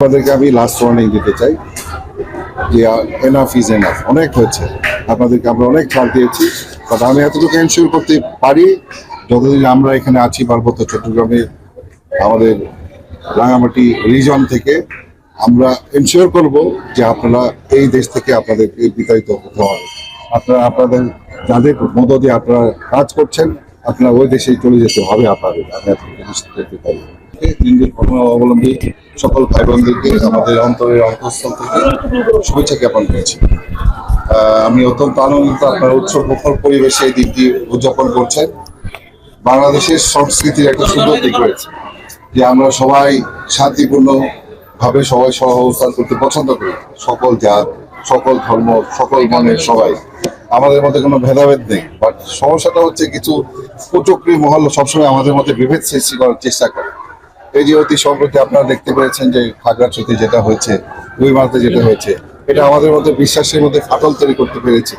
আপনাদেরকে আমি last warning দিতে চাই যে এনাফ ইজ এনাফ অনেক হয়েছে। আপনাদেরকে আমরা অনেক ছাড় দিয়েছি বাট আমি এতটুকু এনশিওর করতে পারি, যতদিন আমরা এখানে আছি, পার্বত্য চট্টগ্রামে আমাদের রাঙামাটি রিজন থেকে, আমরা এনশিওর করব যে আপনারা এই দেশ থেকে আপনাদেরকে বিতাড়িত হতে হবে আপনারা, আপনাদের যাদের মধ্য দিয়ে আপনারা কাজ করছেন, আপনারা ওই দেশেই চলে যেতে হবে আপনাদের। আমি আপনাকে নিশ্চিত পারি দিনদিন ঘটনা অবলম্বী সকল ভাই বোনদেরকে আমাদের অন্তরের অন্তঃস্থল থেকে শুভেচ্ছা জ্ঞাপন করেছি। আমি অত্যন্ত আনন্দিত আপনার উৎসব মুখর পরিবেশে এই দিনটি উদযাপন করছেন। বাংলাদেশের সংস্কৃতির একটা সুন্দর দিক রয়েছে, যে আমরা সবাই শান্তিপূর্ণ ভাবে সবাই সহ অবস্থান করতে পছন্দ করি। সকল জাত, সকল ধর্ম, সকল মনের সবাই। আমাদের মধ্যে কোনো ভেদাভেদ নেই বাট সমস্যাটা হচ্ছে কিছু কুচক্রী মহল সবসময় আমাদের মধ্যে বিভেদ সৃষ্টি করার চেষ্টা করে। এই যে অতি সম্প্রতি আপনারা দেখতে পেয়েছেন যে খাগড়াছড়িতে যেটা হয়েছে, দুই মাসে যেটা হয়েছে, এটা আমাদের মধ্যে বিশ্বাসের মধ্যে ফাটল তৈরি করতে পেরেছে।